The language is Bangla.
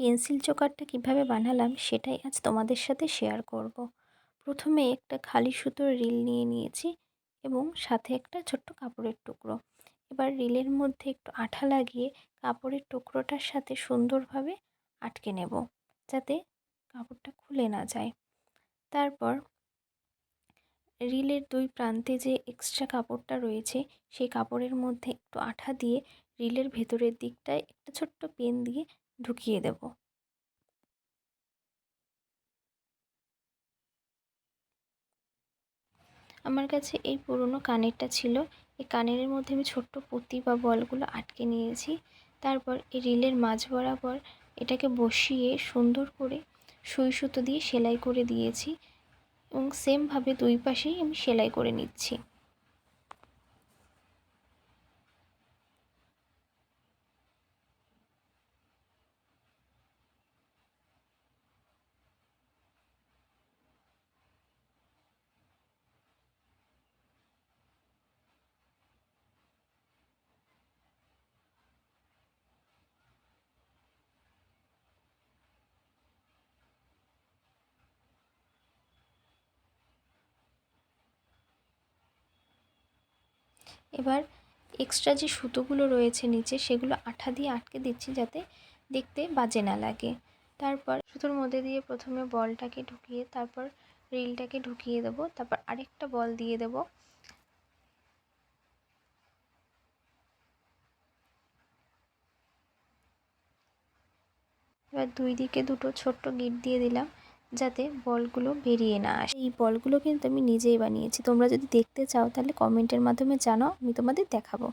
পেন্সিল চোকারটা কীভাবে বানালাম সেটাই আজ তোমাদের সাথে শেয়ার করব। প্রথমে একটা খালি সুতোর রিল নিয়ে নিয়েছি এবং সাথে একটা ছোট্ট কাপড়ের টুকরো এবার রিলের মধ্যে একটু আঠা লাগিয়ে কাপড়ের টুকরোটার সাথে সুন্দরভাবে আটকে নেব যাতে কাপড়টা খুলে না যায় তারপর রিলের দুই প্রান্তে যে এক্সট্রা কাপড়টা রয়েছে সেই কাপড়ের মধ্যে একটু আঠা দিয়ে রিলের ভেতরের দিকটায় একটা ছোট্ট পেন দিয়ে ঢুকিয়ে দেব। আমার কাছে এই পুরনো কানেরটা ছিল। এই কানের মধ্যে আমি ছোট্ট পুঁতি বা বলগুলো আটকে নিয়েছি। তারপর এই রিলের মাঝ বরাবর এটাকে বসিয়ে সুন্দর করে সুই সুতো দিয়ে সেলাই করে দিয়েছি এবং সেমভাবে দুই পাশেই আমি সেলাই করে নিচ্ছি। এবার এক্সট্রা যে সুতোগুলো রয়েছে নিচে, সেগুলো আঠা দিয়ে আটকে দিচ্ছি যাতে দেখতে বাজে না লাগে। তারপর সুতোর মধ্যে দিয়ে প্রথমে বলটাকে ঢুকিয়ে, তারপর রিলটাকে ঢুকিয়ে দেবো। তারপর আরেকটা বল দিয়ে দেব। এবার দুই দিকে দুটো ছোট্ট গিট দিয়ে দিলাম। যাতে বলগুলো বেরিয়ে না আসে। এই বলগুলো কিন্তু আমি নিজেই বানিয়েছি। তোমরা যদি দেখতে চাও তাহলে কমেন্টের মাধ্যমে জানাও, আমি তোমাদের দেখাবো।